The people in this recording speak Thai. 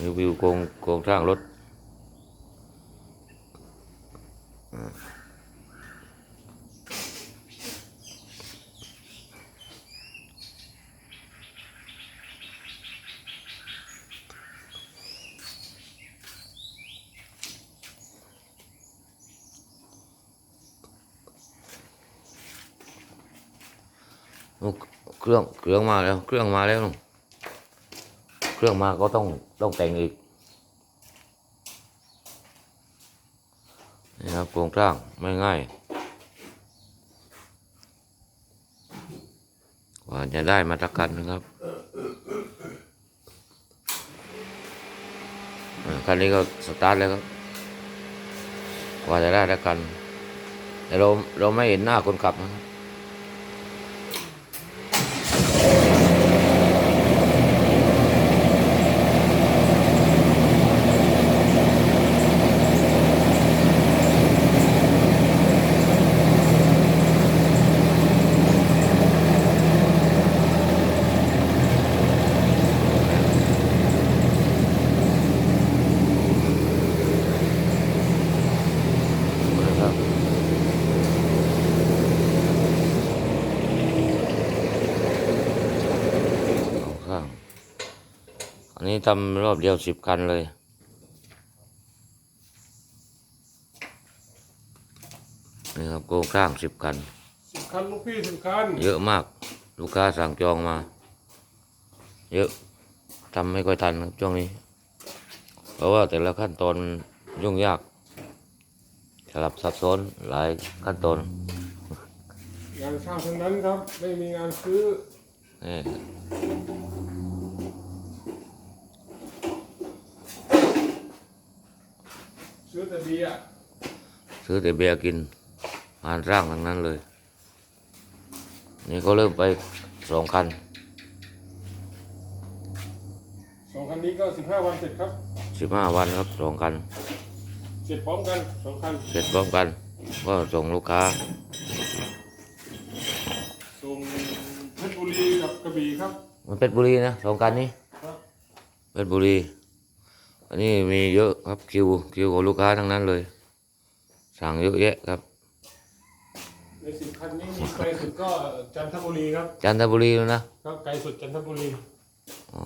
รีวิวโครงโครงสร้างรถโอ้เครื่องเครื่องมาแล้ว เครื่องมาแล้ว เครื่องมาก็ต้องต้องแต่งอีกนี่ครับโครงสร้างไม่ง่ายกว่าจะได้มาตรกันนะครับคันนี้ก็สตาร์ทแล้วครับกว่าจะได้ตรกันแต่เราเราไม่เห็นหน้าคนขับนะครับ อันนี้ทำรอบเดียวสิบคันเลย นี่ครับโครงสร้างสิบคัน สิบคันลูกพี่สิบคัน เยอะมาก ลูกค้าสั่งจองมา เยอะทำไม่ค่อยทันครับช่วงนี้ เพราะว่าแต่ละขั้นตอนมันยุ่งยากสลับซับซ้อนหลายขั้นตอนงานช่างทั้งนั้นครับ ไม่มีงานซื้อนี่ ซื้อแต่เบียร์ซื้อแต่เบียร์กินงานร่างทั้งนั้นเลย นี่ก็เริ่มไปสองคันสองคันนี้ก็สิบห้าวันเสร็จครับสิบห้าวันครับสองคันเสร็จพร้อมกันสองคันเสร็จพร้อมกัน ก็ส่งลูกค้าส่งเพชรบุรีกับกระบี่ครับมันเพชรบุรีนะสองคันนี้ครับเพชรบุรี อันนี้มีเยอะครับคิวคิวของลูกค้าทั้งนั้นเลย สั่งเยอะแยะครับในสิบคันนี้มีไกลสุดก็จันทบุรีครับจันทบุรีแล้วนะครับไกลสุดจันทบุรี อ๋อ